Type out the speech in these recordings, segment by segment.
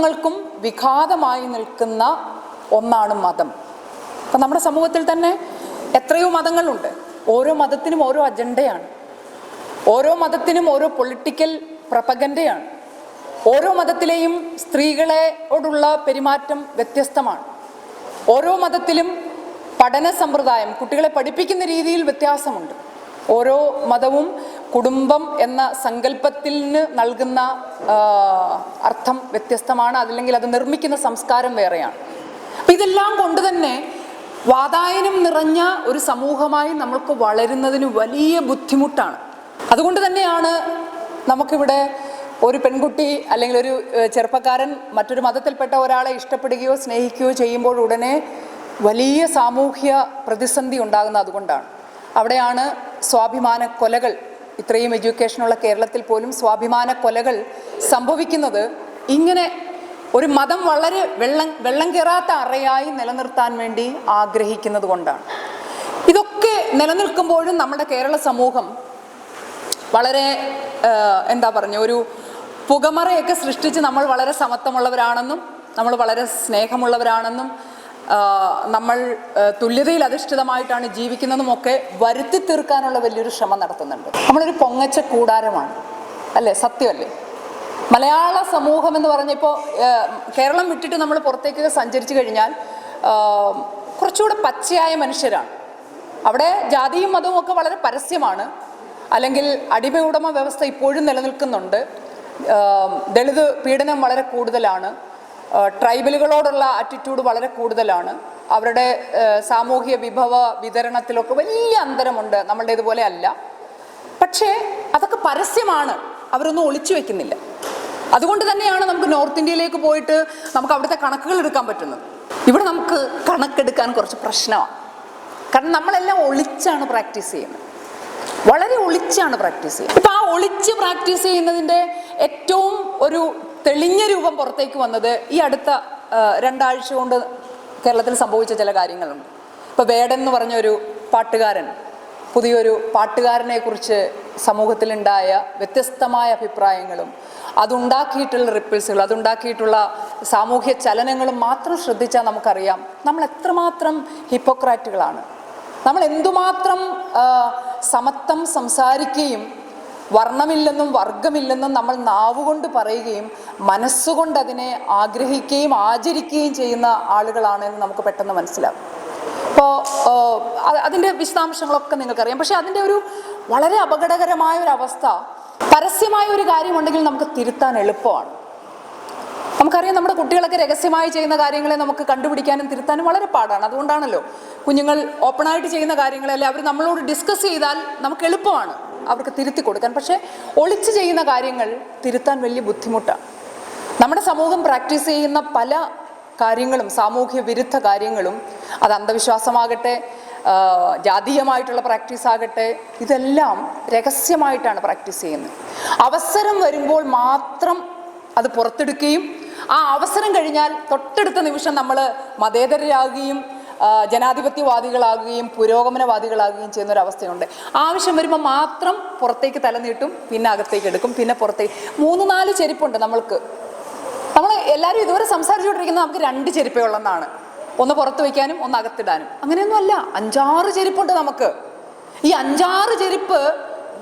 സമത്വങ്ങൾക്കും വിഘാതമായി നിൽക്കുന്ന ഒന്നാണ് മതം. അപ്പം നമ്മുടെ സമൂഹത്തിൽ തന്നെ എത്രയോ മതങ്ങളുണ്ട്. ഓരോ മതത്തിനും ഓരോ അജണ്ടയാണ്. ഓരോ മതത്തിനും ഓരോ പൊളിറ്റിക്കൽ പ്രപഗൻഡയാണ്. ഓരോ മതത്തിലെയും സ്ത്രീകളെയോടുള്ള പെരുമാറ്റം വ്യത്യസ്തമാണ്. ഓരോ മതത്തിലും പഠന സമ്പ്രദായം കുട്ടികളെ പഠിപ്പിക്കുന്ന രീതിയിൽ വ്യത്യാസമുണ്ട്. ഓരോ മതവും കുടുംബം എന്ന സങ്കല്പത്തിന് നൽകുന്ന അർത്ഥം വ്യത്യസ്തമാണ്. അതല്ലെങ്കിൽ അത് നിർമ്മിക്കുന്ന സംസ്കാരം വേറെയാണ്. അപ്പം ഇതെല്ലാം കൊണ്ട് തന്നെ വാതായനം നിറഞ്ഞ ഒരു സമൂഹമായി നമ്മൾക്ക് വളരുന്നതിന് വലിയ ബുദ്ധിമുട്ടാണ്. അതുകൊണ്ട് തന്നെയാണ് നമുക്കിവിടെ ഒരു പെൺകുട്ടി അല്ലെങ്കിൽ ഒരു ചെറുപ്പക്കാരൻ മറ്റൊരു മതത്തിൽപ്പെട്ട ഒരാളെ ഇഷ്ടപ്പെടുകയോ സ്നേഹിക്കുകയോ ചെയ്യുമ്പോൾ ഉടനെ വലിയ സാമൂഹ്യ പ്രതിസന്ധി ഉണ്ടാകുന്ന അതുകൊണ്ടാണ്. അവിടെയാണ് സ്വാഭിമാന കൊലകൾ ഇത്രയും എഡ്യൂക്കേഷനുള്ള കേരളത്തിൽ പോലും സ്വാഭിമാന കൊലകൾ സംഭവിക്കുന്നത് ഇങ്ങനെ ഒരു മതം വളരെ വെള്ളം വെള്ളം കയറാത്ത അറയായി നിലനിർത്താൻ വേണ്ടി ആഗ്രഹിക്കുന്നത് കൊണ്ടാണ്. ഇതൊക്കെ നിലനിൽക്കുമ്പോഴും നമ്മുടെ കേരള സമൂഹം വളരെ എന്താ പറഞ്ഞ ഒരു പുകമറയൊക്കെ സൃഷ്ടിച്ച് നമ്മൾ വളരെ സമത്വമുള്ളവരാണെന്നും നമ്മൾ വളരെ സ്നേഹമുള്ളവരാണെന്നും നമ്മൾ തുല്യതയിൽ അധിഷ്ഠിതമായിട്ടാണ് ജീവിക്കുന്നതും ഒക്കെ വരുത്തി തീർക്കാനുള്ള വലിയൊരു ശ്രമം നടത്തുന്നുണ്ട്. നമ്മളൊരു പൊങ്ങച്ച കൂടാരമാണ് അല്ലേ? സത്യമല്ലേ? മലയാള സമൂഹം എന്ന് പറഞ്ഞപ്പോൾ കേരളം വിട്ടിട്ട് നമ്മൾ പുറത്തേക്ക് സഞ്ചരിച്ചു കഴിഞ്ഞാൽ കുറച്ചുകൂടെ പച്ചയായ മനുഷ്യരാണ്. അവിടെ ജാതിയും മതവും ഒക്കെ വളരെ പരസ്യമാണ്. അല്ലെങ്കിൽ അടിമ ഉടമ വ്യവസ്ഥ ഇപ്പോഴും നിലനിൽക്കുന്നുണ്ട്. ദളിത് പീഡനം വളരെ കൂടുതലാണ്. ട്രൈബലുകളോടുള്ള ആറ്റിറ്റ്യൂഡ് വളരെ കൂടുതലാണ്. അവരുടെ സാമൂഹിക വിഭവ വിതരണത്തിലൊക്കെ വലിയ അന്തരമുണ്ട്. നമ്മളുടെ ഇതുപോലെ അല്ല. പക്ഷേ അതൊക്കെ പരസ്യമാണ്. അവരൊന്നും ഒളിച്ചു വെക്കുന്നില്ല. അതുകൊണ്ട് തന്നെയാണ് നമുക്ക് നോർത്ത് ഇന്ത്യയിലേക്ക് പോയിട്ട് നമുക്ക് അവിടുത്തെ കണക്കുകൾ എടുക്കാൻ പറ്റുന്നത്. ഇവിടെ നമുക്ക് കണക്കെടുക്കാൻ കുറച്ച് പ്രശ്നമാണ്. കാരണം നമ്മളെല്ലാം ഒളിച്ചാണ് പ്രാക്ടീസ് ചെയ്യുന്നത്. വളരെ ഒളിച്ചാണ് പ്രാക്ടീസ് ചെയ്യുന്നത്. ഇപ്പം ആ ഒളിച്ച് പ്രാക്ടീസ് ചെയ്യുന്നതിന്റെ ഏറ്റവും ഒരു തെളിഞ്ഞ രൂപം പുറത്തേക്ക് വന്നത് ഈ അടുത്ത രണ്ടാഴ്ച കൊണ്ട് കേരളത്തിൽ സംഭവിച്ച ചില കാര്യങ്ങളുണ്ട്. ഇപ്പോൾ വേടൻ എന്ന് പറഞ്ഞൊരു പാട്ടുകാരൻ പുതിയൊരു പാട്ടുകാരനെ കുറിച്ച് സമൂഹത്തിലുണ്ടായ വ്യത്യസ്തമായ അഭിപ്രായങ്ങളും അതുണ്ടാക്കിയിട്ടുള്ള റിപ്പിൾസുകൾ അതുണ്ടാക്കിയിട്ടുള്ള സാമൂഹ്യ ചലനങ്ങളും മാത്രം ശ്രദ്ധിച്ചാൽ നമുക്കറിയാം നമ്മൾ എത്രമാത്രം ഹിപ്പോക്രാറ്റുകളാണ്. നമ്മൾ എന്തുമാത്രം സമത്വം സംസാരിക്കുകയും വർണമില്ലെന്നും വർഗമില്ലെന്നും നമ്മൾ നാവുകൊണ്ട് പറയുകയും മനസ്സുകൊണ്ട് അതിനെ ആഗ്രഹിക്കുകയും ആചരിക്കുകയും ചെയ്യുന്ന ആളുകളാണ് എന്ന് നമുക്ക് പെട്ടെന്ന് മനസ്സിലാവും അപ്പോൾ അതിന്റെ വിശദാംശങ്ങളൊക്കെ നിങ്ങൾക്കറിയാം. പക്ഷേ അതിന്റെ ഒരു വളരെ അപകടകരമായ ഒരു അവസ്ഥ പരസ്യമായ ഒരു കാര്യമുണ്ടെങ്കിൽ നമുക്ക് തിരുത്താൻ എളുപ്പമാണ്. നമുക്കറിയാം നമ്മുടെ കുട്ടികളൊക്കെ രഹസ്യമായി ചെയ്യുന്ന കാര്യങ്ങളെ നമുക്ക് കണ്ടുപിടിക്കാനും തിരുത്താനും വളരെ പാടാണ്. അതുകൊണ്ടാണല്ലോ കുഞ്ഞുങ്ങൾ ഓപ്പണായിട്ട് ചെയ്യുന്ന കാര്യങ്ങളെ അവർ നമ്മളോട് ഡിസ്കസ് ചെയ്താൽ നമുക്ക് എളുപ്പമാണ്. അവർക്ക് തിരുത്തി കൊടുക്കാൻ. പക്ഷേ ഒളിച്ച് ചെയ്യുന്ന കാര്യങ്ങൾ തിരുത്താൻ വലിയ ബുദ്ധിമുട്ടാണ്. നമ്മുടെ സമൂഹം പ്രാക്ടീസ് ചെയ്യുന്ന പല കാര്യങ്ങളും സാമൂഹ്യ വിരുദ്ധ കാര്യങ്ങളും അത് അന്ധവിശ്വാസമാകട്ടെ ജാതീയമായിട്ടുള്ള പ്രാക്ടീസ് ആകട്ടെ ഇതെല്ലാം രഹസ്യമായിട്ടാണ് പ്രാക്ടീസ് ചെയ്യുന്നത്. അവസരം വരുമ്പോൾ മാത്രം അത് പുറത്തെടുക്കുകയും ആ അവസരം കഴിഞ്ഞാൽ തൊട്ടടുത്ത നിമിഷം നമ്മൾ മതേതരരാകുകയും ജനാധിപത്യവാദികളാകുകയും പുരോഗമനവാദികളാകുകയും ചെയ്യുന്ന ഒരു അവസ്ഥയുണ്ട് ആവശ്യം വരുമ്പോൾ മാത്രം പുറത്തേക്ക് തലനീട്ടും പിന്നെ അകത്തേക്ക് എടുക്കും പിന്നെ പുറത്തേക്ക് മൂന്ന് നാല് ചെരുപ്പുണ്ട് നമ്മൾക്ക്. നമ്മൾ എല്ലാവരും ഇതുവരെ സംസാരിച്ചുകൊണ്ടിരിക്കുന്നത് നമുക്ക് രണ്ട് ചെരുപ്പേ ഉള്ളെന്നാണ്. ഒന്ന് പുറത്ത് വയ്ക്കാനും ഒന്ന് അകത്തിടാനും. അങ്ങനെയൊന്നും അല്ല. അഞ്ചാറ് ചെരുപ്പുണ്ട് നമുക്ക്. ഈ അഞ്ചാറ് ചെരുപ്പ്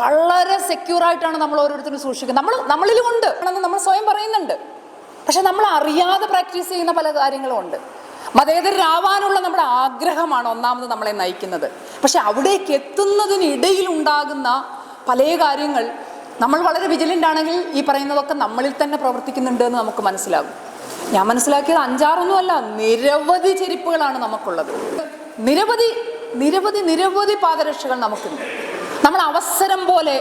വളരെ സെക്യൂർ ആയിട്ടാണ് നമ്മൾ ഓരോരുത്തരും സൂക്ഷിക്കുന്നത്. നമ്മൾ നമ്മളിലും ഉണ്ട്. നമ്മൾ സ്വയം പറയുന്നുണ്ട്. പക്ഷെ നമ്മൾ അറിയാതെ പ്രാക്ടീസ് ചെയ്യുന്ന പല കാര്യങ്ങളും ഉണ്ട്. മതേതരാവാനുള്ള നമ്മുടെ ആഗ്രഹമാണ് ഒന്നാമത് നമ്മളെ നയിക്കുന്നത്. പക്ഷെ അവിടേക്ക് എത്തുന്നതിനിടയിൽ ഉണ്ടാകുന്ന പല കാര്യങ്ങൾ നമ്മൾ വളരെ വിജിലന്റ് ആണെങ്കിൽ ഈ പറയുന്നതൊക്കെ നമ്മളിൽ തന്നെ പ്രവർത്തിക്കുന്നുണ്ട് എന്ന് നമുക്ക് മനസ്സിലാകും. ഞാൻ മനസ്സിലാക്കിയത് അഞ്ചാറൊന്നുമല്ല നിരവധി ചെരിപ്പുകളാണ് നമുക്കുള്ളത്. നിരവധി നിരവധി നിരവധി പാദരക്ഷകൾ നമുക്കുണ്ട്. നമ്മൾ അവസരം പോലെ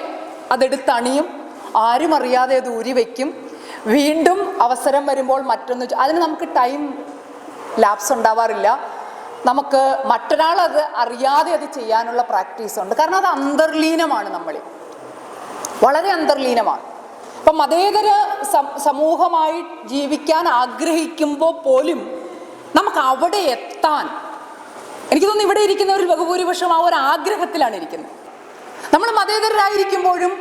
അതെടുത്തണിയും ആരും അറിയാതെ അത് ഊരി വയ്ക്കും വീണ്ടും അവസരം വരുമ്പോൾ മറ്റൊന്ന് അതിന് നമുക്ക് ടൈം ലാപ്സ് ഉണ്ടാവാറില്ല. നമുക്ക് മറ്റൊരാൾ അത് അറിയാതെ അത് ചെയ്യാനുള്ള പ്രാക്ടീസ് ഉണ്ട്. കാരണം അത് അന്തർലീനമാണ് നമ്മളിൽ വളരെ അന്തർലീനമാണ്. ഇപ്പം മതേതര സമൂഹമായി ജീവിക്കാൻ ആഗ്രഹിക്കുമ്പോൾ പോലും നമുക്ക് അവിടെ എത്താൻ എനിക്ക് തോന്നുന്നു ഇവിടെ ഇരിക്കുന്ന ഒരു ബഹുഭൂരിപക്ഷം ആ ഒരു ആഗ്രഹത്തിലാണ് ഇരിക്കുന്നത്. നമ്മൾ മതേതരരായിരിക്കുമ്പോഴും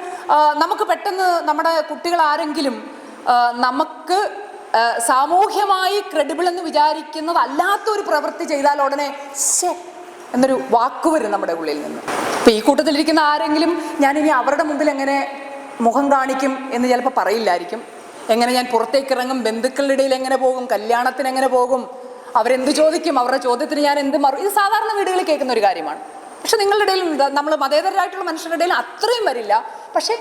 നമുക്ക് പെട്ടെന്ന് നമ്മുടെ കുട്ടികൾ ആരെങ്കിലും നമുക്ക് സാമൂഹ്യമായി ക്രെഡിബിൾ എന്ന് വിചാരിക്കുന്നതല്ലാത്ത ഒരു പ്രവൃത്തി ചെയ്താൽ ഉടനെ എന്നൊരു വാക്ക് വരും നമ്മുടെ ഉള്ളിൽ നിന്ന്. ഇപ്പൊ ഈ കൂട്ടത്തിലിരിക്കുന്ന ആരെങ്കിലും ഞാൻ ഇനി അവരുടെ മുമ്പിൽ എങ്ങനെ മുഖം കാണിക്കും എന്ന് ചിലപ്പോൾ പറയില്ലായിരിക്കും. എങ്ങനെ ഞാൻ പുറത്തേക്ക് ഇറങ്ങും ബന്ധുക്കളുടെ ഇടയിൽ എങ്ങനെ പോകും കല്യാണത്തിന് എങ്ങനെ പോകും അവരെന്ത് ചോദിക്കും അവരുടെ ചോദ്യത്തിന് ഞാൻ എന്ത് മറു ഇത് സാധാരണ വീടുകളിൽ കേൾക്കുന്ന ഒരു കാര്യമാണ്. പക്ഷെ നിങ്ങളുടെ ഇടയിൽ നമ്മൾ മതേതരായിട്ടുള്ള മനുഷ്യരുടെ ഇടയിൽ അത്രയും വരില്ല. പക്ഷെ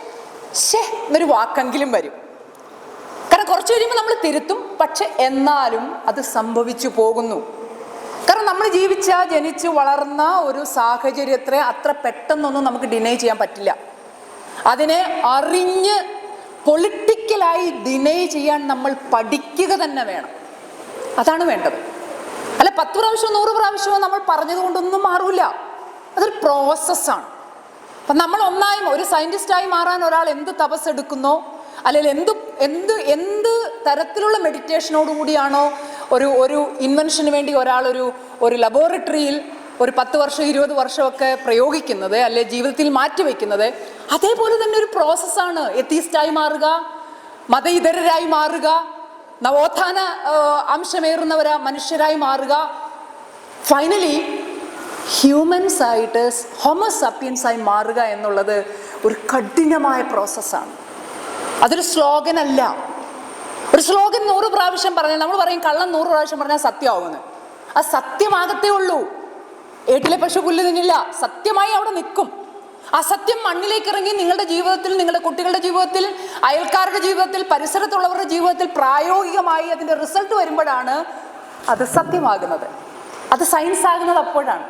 ഷെ എന്നൊരു വാക്കെങ്കിലും വരും. കുറച്ച് കഴിയുമ്പോൾ നമ്മൾ തിരുത്തും. പക്ഷെ എന്നാലും അത് സംഭവിച്ചു പോകുന്നു. കാരണം നമ്മൾ ജീവിച്ച ജനിച്ച് വളർന്ന ഒരു സാഹചര്യത്തെ അത്ര പെട്ടെന്നൊന്നും നമുക്ക് ഡിനൈ ചെയ്യാൻ പറ്റില്ല. അതിനെ അറിഞ്ഞ് പൊളിറ്റിക്കലായി ഡിനൈ ചെയ്യാൻ നമ്മൾ പഠിക്കുക തന്നെ വേണം. അതാണ് വേണ്ടത്. അല്ല പത്ത് പ്രാവശ്യം നൂറ് പ്രാവശ്യമോ നമ്മൾ പറഞ്ഞത് കൊണ്ടൊന്നും മാറൂല. അതൊരു പ്രോസസ്സാണ് അപ്പം നമ്മൾ ഒന്നായും ഒരു സയന്റിസ്റ്റായി മാറാൻ ഒരാൾ എന്ത് തപസ് എടുക്കുന്നോ അല്ലെങ്കിൽ എന്ത് എന്ത് എന്ത് തരത്തിലുള്ള മെഡിറ്റേഷനോട് കൂടിയാണോ ഒരു ഒരു ഇൻവെൻഷന് വേണ്ടി ഒരാളൊരു ഒരു ലബോറട്ടറിയിൽ ഒരു പത്ത് വർഷം ഇരുപത് വർഷമൊക്കെ പ്രയോഗിക്കുന്നത് അല്ലെ ജീവിതത്തിൽ മാറ്റിവെക്കുന്നത്. അതേപോലെ തന്നെ ഒരു പ്രോസസ്സാണ് എത്തീസ്റ്റായി മാറുക മത ഇതരരായി മാറുക നവോത്ഥാന അംശമേറുന്നവരാ മനുഷ്യരായി മാറുക. ഫൈനലി ഹ്യൂമൻസ് ആയിട്ട് ഹോമോസപ്പിയൻസ് ആയി മാറുക എന്നുള്ളത് ഒരു കഠിനമായ പ്രോസസ്സാണ് അതൊരു സ്ലോഗൻ അല്ല ഒരു സ്ലോഗൻ നൂറ് പ്രാവശ്യം പറഞ്ഞാൽ നമ്മൾ പറയും കള്ളം നൂറ് പ്രാവശ്യം പറഞ്ഞാൽ സത്യമാവുമെന്ന്. ആ സത്യമാകത്തേ ഉള്ളൂ. ഏട്ടിലെ പശു പുല്ല് തിന്നില്ല. സത്യമായി അവിടെ നിൽക്കും. അസത്യം മണ്ണിലേക്ക് ഇറങ്ങി നിങ്ങളുടെ ജീവിതത്തിൽ നിങ്ങളുടെ കുട്ടികളുടെ ജീവിതത്തിൽ അയൽക്കാരുടെ ജീവിതത്തിൽ പരിസരത്തുള്ളവരുടെ ജീവിതത്തിൽ പ്രായോഗികമായി അതിന്റെ റിസൾട്ട് വരുമ്പോഴാണ് അത് സത്യമാകുന്നത്. അത് സയൻസ് ആകുന്നത് അപ്പോഴാണ്.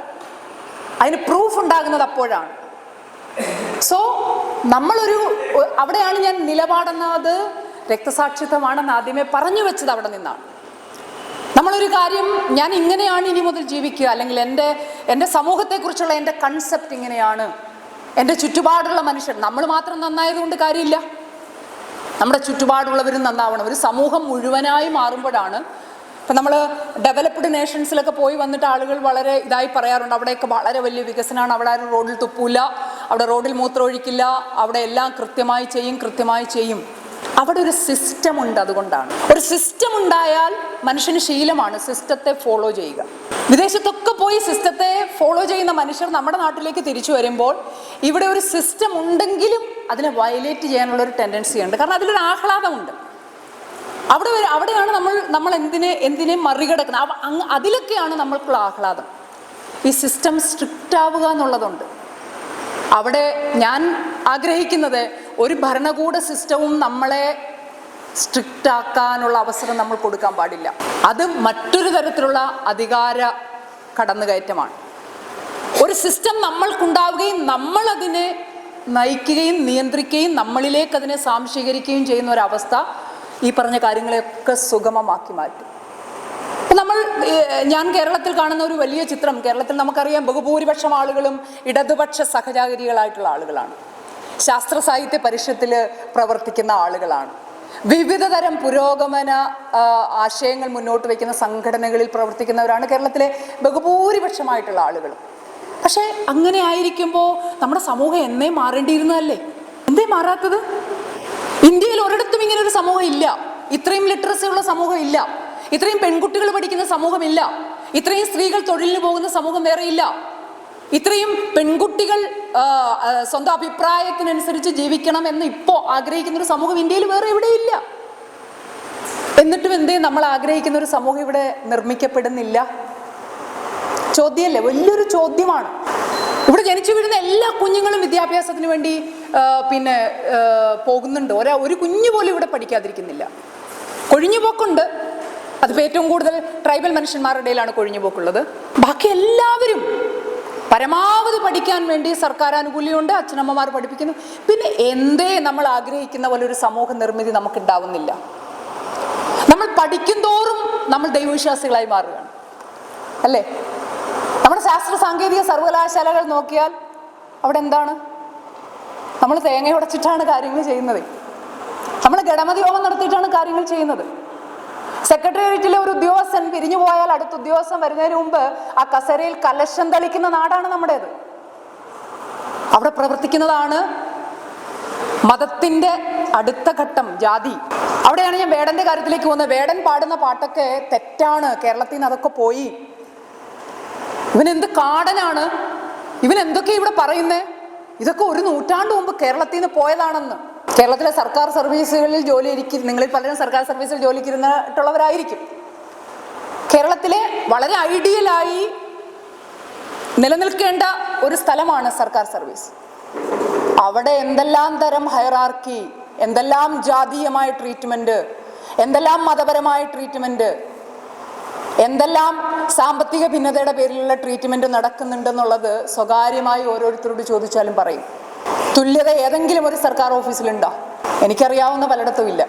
അതിന് പ്രൂഫ് ഉണ്ടാകുന്നത് അപ്പോഴാണ്. സോ നമ്മളൊരു അവിടെയാണ് ഞാൻ നിലപാടെന്നത്. രക്തസാക്ഷിത്വമാണെന്ന് ആദ്യമേ പറഞ്ഞു വെച്ചത് അവിടെ നിന്നാണ്. നമ്മളൊരു കാര്യം ഞാൻ ഇങ്ങനെയാണ് ഇനി മുതൽ ജീവിക്കുക. അല്ലെങ്കിൽ എന്റെ എന്റെ സമൂഹത്തെക്കുറിച്ചുള്ള എന്റെ കൺസെപ്റ്റ് ഇങ്ങനെയാണ്. എന്റെ ചുറ്റുപാടുള്ള മനുഷ്യർ നമ്മൾ മാത്രം നന്നായതുകൊണ്ട് കാര്യമില്ല. നമ്മുടെ ചുറ്റുപാടുള്ളവരും നന്നാവണം. ഒരു സമൂഹം മുഴുവനായി മാറുമ്പോഴാണ് ഇപ്പം നമ്മൾ ഡെവലപ്ഡ് നേഷൻസിലൊക്കെ പോയി വന്നിട്ട് ആളുകൾ വളരെ ഇതായി പറയാറുണ്ട്. അവിടെയൊക്കെ വളരെ വലിയ വികസനമാണ്. അവിടെ ആരും റോഡിൽ തുപ്പൂല. അവിടെ റോഡിൽ മൂത്രമൊഴിക്കില്ല അവിടെ എല്ലാം കൃത്യമായി ചെയ്യും കൃത്യമായി ചെയ്യും. അവിടെ ഒരു സിസ്റ്റം ഉണ്ട് അതുകൊണ്ടാണ്. ഒരു സിസ്റ്റം ഉണ്ടായാൽ മനുഷ്യന് ശീലമാണ് സിസ്റ്റത്തെ ഫോളോ ചെയ്യുക. വിദേശത്തൊക്കെ പോയി സിസ്റ്റത്തെ ഫോളോ ചെയ്യുന്ന മനുഷ്യർ നമ്മുടെ നാട്ടിലേക്ക് തിരിച്ചു വരുമ്പോൾ ഇവിടെ ഒരു സിസ്റ്റം ഉണ്ടെങ്കിലും അതിനെ വയലേറ്റ് ചെയ്യാനുള്ള ഒരു ടെൻഡൻസി ഉണ്ട്. കാരണം അതിലൊരു ആഹ്ലാദമുണ്ട്. അവിടെ അവിടെയാണ് നമ്മൾ നമ്മൾ എന്തിനെ എന്തിനെ മറികടക്കുന്നത്? അതിലൊക്കെയാണ് നമ്മൾക്കുള്ള ആഹ്ലാദം. ഈ സിസ്റ്റം സ്ട്രിക്റ്റ് ആവുക എന്നുള്ളതുണ്ട്. അവിടെ ഞാൻ ആഗ്രഹിക്കുന്നത് ഒരു ഭരണകൂട സിസ്റ്റവും നമ്മളെ സ്ട്രിക്റ്റ് ആക്കാനുള്ള അവസരം നമ്മൾ കൊടുക്കാൻ പാടില്ല. അത് മറ്റൊരു തരത്തിലുള്ള അധികാര കടന്നുകയറ്റമാണ്. ഒരു സിസ്റ്റം നമ്മൾക്കുണ്ടാവുകയും നമ്മൾ അതിനെ നയിക്കുകയും നിയന്ത്രിക്കുകയും നമ്മളിലേക്ക് അതിനെ സാംശീകരിക്കുകയും ചെയ്യുന്ന ഒരവസ്ഥ ഈ പറഞ്ഞ കാര്യങ്ങളെയൊക്കെ സുഗമമാക്കി മാറ്റും. നമ്മൾ ഞാൻ കേരളത്തിൽ കാണുന്ന ഒരു വലിയ ചിത്രം കേരളത്തിൽ നമുക്കറിയാം ബഹുഭൂരിപക്ഷം ആളുകളും ഇടതുപക്ഷ സഹചാരികളായിട്ടുള്ള ആളുകളാണ്. ശാസ്ത്ര സാഹിത്യ പരിഷത്തിൽ പ്രവർത്തിക്കുന്ന ആളുകളാണ്. വിവിധ തരം പുരോഗമന ആശയങ്ങൾ മുന്നോട്ട് വയ്ക്കുന്ന സംഘടനകളിൽ പ്രവർത്തിക്കുന്നവരാണ് കേരളത്തിലെ ബഹുഭൂരിപക്ഷമായിട്ടുള്ള ആളുകൾ പക്ഷേ അങ്ങനെ ആയിരിക്കുമ്പോൾ നമ്മുടെ സമൂഹം എന്നേ മാറേണ്ടിയിരുന്നതല്ലേ? എന്തേ മാറാത്തത്? ഇന്ത്യയിൽ ഒരിടത്തും ഇങ്ങനെ ഒരു സമൂഹം ഇല്ല. ഇത്രയും ലിറ്ററസി ഉള്ള സമൂഹം ഇല്ല. ഇത്രയും പെൺകുട്ടികൾ പഠിക്കുന്ന സമൂഹമില്ല. ഇത്രയും സ്ത്രീകൾ തൊഴിലിന് പോകുന്ന സമൂഹം വേറെയില്ല. ഇത്രയും പെൺകുട്ടികൾ സ്വന്തം അഭിപ്രായത്തിനനുസരിച്ച് ജീവിക്കണം എന്ന് ഇപ്പോൾ ആഗ്രഹിക്കുന്ന ഒരു സമൂഹം ഇന്ത്യയിൽ വേറെ എവിടെയില്ല. എന്നിട്ടും എന്തേ നമ്മൾ ആഗ്രഹിക്കുന്ന ഒരു സമൂഹം ഇവിടെ നിർമ്മിക്കപ്പെടുന്നില്ല. ചോദ്യമല്ലേ? വലിയൊരു ചോദ്യമാണ്. ഇവിടെ ജനിച്ചു വീഴുന്ന എല്ലാ കുഞ്ഞുങ്ങളും വിദ്യാഭ്യാസത്തിന് വേണ്ടി പിന്നെ പോകുന്നുണ്ട്. ഒരാ ഒരു കുഞ്ഞു പോലും ഇവിടെ പഠിക്കാതിരിക്കുന്നില്ല. കൊഴിഞ്ഞുപോക്കുണ്ട്. അതിപ്പോൾ ഏറ്റവും കൂടുതൽ ട്രൈബൽ മനുഷ്യന്മാരുടെ ഇടയിലാണ് കൊഴിഞ്ഞുപോക്കുള്ളത്. ബാക്കി എല്ലാവരും പരമാവധി പഠിക്കാൻ വേണ്ടി സർക്കാർ ആനുകൂല്യമുണ്ട് അച്ഛനമ്മമാർ പഠിപ്പിക്കുന്നു. പിന്നെ എന്തേ നമ്മൾ ആഗ്രഹിക്കുന്ന പോലെ ഒരു സമൂഹ നിർമ്മിതി നമുക്ക് ഉണ്ടാവുന്നില്ല നമ്മൾ പഠിക്കും തോറും നമ്മൾ ദൈവവിശ്വാസികളായി മാറുകയാണ്. അല്ലേ? നമ്മുടെ ശാസ്ത്ര സാങ്കേതിക സർവകലാശാലകൾ നോക്കിയാൽ അവിടെ എന്താണ്? നമ്മൾ തേങ്ങ ഉടച്ചിട്ടാണ് കാര്യങ്ങൾ ചെയ്യുന്നത്. നമ്മൾ ഗണമതി ഹോമം നടത്തിയിട്ടാണ് കാര്യങ്ങൾ ചെയ്യുന്നത്. സെക്രട്ടേറിയറ്റിലെ ഒരു ഉദ്യോഗസ്ഥൻ പിരിഞ്ഞു പോയാൽ അടുത്ത ഉദ്യോഗസ്ഥൻ വരുന്നതിന് മുമ്പ് ആ കസരയിൽ കലശം തളിക്കുന്ന നാടാണ് നമ്മുടേത്. അവിടെ പ്രവർത്തിക്കുന്നതാണ് മതത്തിന്റെ അടുത്ത ഘട്ടം ജാതി. അവിടെയാണ് ഞാൻ വേടന്റെ കാര്യത്തിലേക്ക് പോകുന്നത്. വേടൻ പാടുന്ന പാട്ടൊക്കെ തെറ്റാണ്. കേരളത്തിൽ നിന്ന് അതൊക്കെ പോയി. ഇവൻ എന്ത് കാടനാണ്? ഇവൻ എന്തൊക്കെ ഇവിടെ പറയുന്നേ? ഇതൊക്കെ ഒരു നൂറ്റാണ്ട് മുമ്പ് കേരളത്തിൽ നിന്ന് പോയതാണെന്ന്. കേരളത്തിലെ സർക്കാർ സർവീസുകളിൽ ജോലി ഇരിക്കും നിങ്ങളിൽ പലരും സർക്കാർ സർവീസിൽ ജോലിക്ക് ഇരുന്നിട്ടുള്ളവരായിരിക്കും കേരളത്തിലെ വളരെ ഐഡിയലായി നിലനിൽക്കേണ്ട ഒരു സ്ഥലമാണ് സർക്കാർ സർവീസ്. അവിടെ എന്തെല്ലാം തരം ഹയറാർക്കി എന്തെല്ലാം ജാതീയമായ ട്രീറ്റ്മെന്റ് എന്തെല്ലാം മതപരമായ ട്രീറ്റ്മെന്റ് എന്തെല്ലാം സാമ്പത്തിക ഭിന്നതയുടെ പേരിലുള്ള ട്രീറ്റ്മെന്റ് നടക്കുന്നുണ്ടെന്നുള്ളത് സ്വകാര്യമായി ഓരോരുത്തരോട് ചോദിച്ചാലും പറയും. തുല്യത ഏതെങ്കിലും ഒരു സർക്കാർ ഓഫീസിലുണ്ടോ? എനിക്കറിയാവുന്ന പലയിടത്തും ഇല്ല.